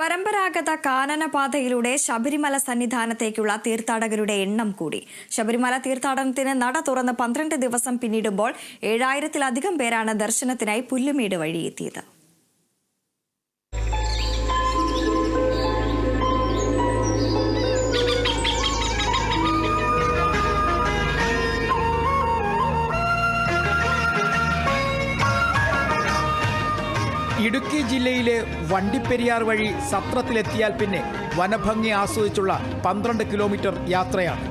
പരമ്പരാഗത കാനനപാതയിലൂടെ ശബരിമല സന്നിധാനത്തേക്കുള്ള തീർത്ഥാടകരുടെ എണ്ണം കൂടി. ശബരിമല തീർത്ഥാടനത്തിന് നട തുറന്ന് പന്ത്രണ്ട് ദിവസം പിന്നിടുമ്പോൾ ഏഴായിരത്തിലധികം പേരാണ് ദർശനത്തിനായി പുല്ലുമേട് വഴിയെത്തിയത്. ഇടുക്കി ജില്ലയിലെ വണ്ടിപ്പെരിയാർ വഴി സത്രത്തിലെത്തിയാൽ പിന്നെ വനഭംഗി ആസ്വദിച്ചുള്ള പന്ത്രണ്ട് കിലോമീറ്റർ യാത്രയാണ്.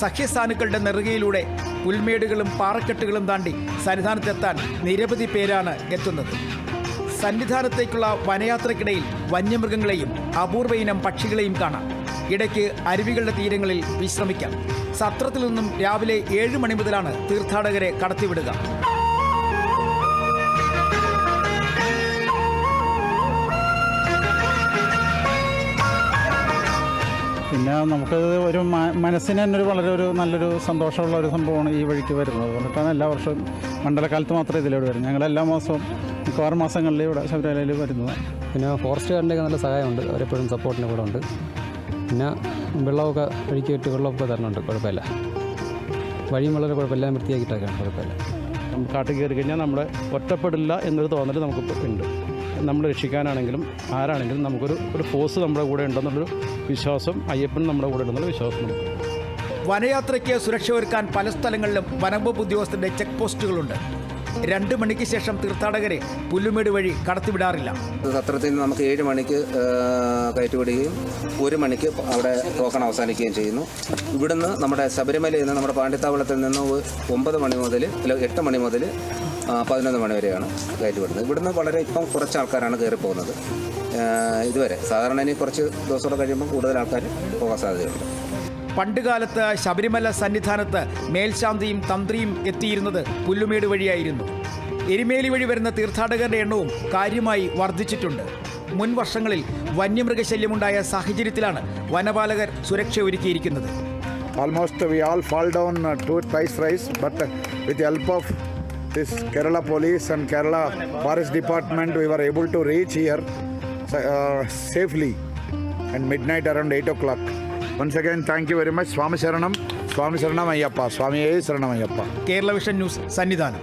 സഖ്യസ്ഥാനുക്കളുടെ നെറുകയിലൂടെ പുൽമേടുകളും പാറക്കെട്ടുകളും താണ്ടി സന്നിധാനത്തെത്താൻ നിരവധി പേരാണ് എത്തുന്നത്. സന്നിധാനത്തേക്കുള്ള വനയാത്രയ്ക്കിടയിൽ വന്യമൃഗങ്ങളെയും അപൂർവ ഇനം പക്ഷികളെയും കാണാം. ഇടയ്ക്ക് അരുവികളുടെ തീരങ്ങളിൽ വിശ്രമിക്കാം. സത്രത്തിൽ നിന്നും രാവിലെ ഏഴ് മണി മുതലാണ് തീർത്ഥാടകരെ കടത്തിവിടുക. പിന്നെ നമുക്ക് ഒരു മനസ്സിന് തന്നെ ഒരു വളരെ ഒരു നല്ലൊരു സന്തോഷമുള്ള ഒരു സംഭവമാണ് ഈ വഴിക്ക് വരുന്നത്. അതുകൊണ്ടിട്ടാണ് എല്ലാ വർഷവും മണ്ഡലകാലത്ത് മാത്രമേ ഇതിലൂടെ വരും. ഞങ്ങൾ എല്ലാ മാസവും മിക്കവാറും മാസങ്ങളിൽ ഇവിടെ ശബരിമലയിൽ വരുന്നത്. പിന്നെ ഫോറസ്റ്റുകാരന്റെയൊക്കെ നല്ല സഹായമുണ്ട്. അവരെപ്പോഴും സപ്പോർട്ടിന് കൂടെ ഉണ്ട്. പിന്നെ വെള്ളമൊക്കെ ഒഴുക്കി വിട്ട് വെള്ളമൊക്കെ തരണുണ്ട് കുഴപ്പമില്ല. വഴിയും വളരെ കുഴപ്പമില്ല. വൃത്തിയാക്കിയിട്ടൊക്കെയാണ് കുഴപ്പമില്ല. കാട്ടിൽ കയറി കഴിഞ്ഞാൽ നമ്മളെ ഒറ്റപ്പെടില്ല എന്നൊരു തോന്നൽ നമുക്കിപ്പോൾ ഉണ്ട്. നമ്മൾ രക്ഷിക്കാനാണെങ്കിലും ആരാണെങ്കിലും നമുക്കൊരു ഒരു ഫോഴ്സ് നമ്മുടെ കൂടെ ഉണ്ടെന്നുള്ളൊരു വിശ്വാസം അയ്യപ്പൻ നമ്മുടെ കൂടെ ഉണ്ടെന്നുള്ള വിശ്വാസം നമുക്ക്. വനയാത്രയ്ക്ക് സുരക്ഷ ഒരുക്കാൻ പല സ്ഥലങ്ങളിലും വനംവകുപ്പ് ഉദ്യോഗസ്ഥരുടെ ചെക്ക് പോസ്റ്റുകളുണ്ട്. രണ്ട് മണിക്ക് ശേഷം തീർത്ഥാടകരെ പുല്ലുമേട് വഴി കടത്തിവിടാറില്ല. സത്രത്തിൽ നിന്ന് നമുക്ക് ഏഴ് മണിക്ക് കയറ്റിവിടുകയും ഒരു മണിക്ക് അവിടെ ടോക്കൺ അവസാനിക്കുകയും ചെയ്യുന്നു. ഇവിടുന്ന് നമ്മുടെ ശബരിമലയിൽ നിന്ന് നമ്മുടെ പാണ്ഡിത്താവളത്തിൽ നിന്ന് ഒമ്പത് മണി മുതൽ അല്ല എട്ട് മണി മുതൽ പതിനൊന്ന് മണി വരെയാണ് കയറ്റുവിടുന്നത് ഇവിടുന്ന് വളരെ ഇപ്പം കുറച്ച് ആൾക്കാരാണ് കയറി പോകുന്നത്. ഇതുവരെ. സാധാരണ ഇനി കുറച്ച് ദിവസം കഴിയുമ്പോൾ കൂടുതൽ ആൾക്കാർ പോകാൻ സാധ്യതയുണ്ട്. പണ്ടുകാലത്ത് ശബരിമല സന്നിധാനത്ത് മേൽശാന്തിയും തന്ത്രിയും എത്തിയിരുന്നത് പുല്ലുമേട് വഴിയായിരുന്നു. എരുമേലി വഴി വരുന്ന തീർത്ഥാടകരുടെ എണ്ണവും കാര്യമായി വർദ്ധിച്ചിട്ടുണ്ട്. മുൻ വർഷങ്ങളിൽ വന്യമൃഗശല്യമുണ്ടായ സാഹചര്യത്തിലാണ് വനപാലകർ സുരക്ഷ ഒരുക്കിയിരിക്കുന്നത്. Almost we all fall down to rise but with help of with the help of this Kerala police and Kerala forest department we were able to reach here uh, safely and midnight around 8 o'clock. Once again, thank you very much. Swami Saranam, Swami Saranam Ayyappa, Swami Saranam Ayyappa. Kerala Vision News, Sannidhanam.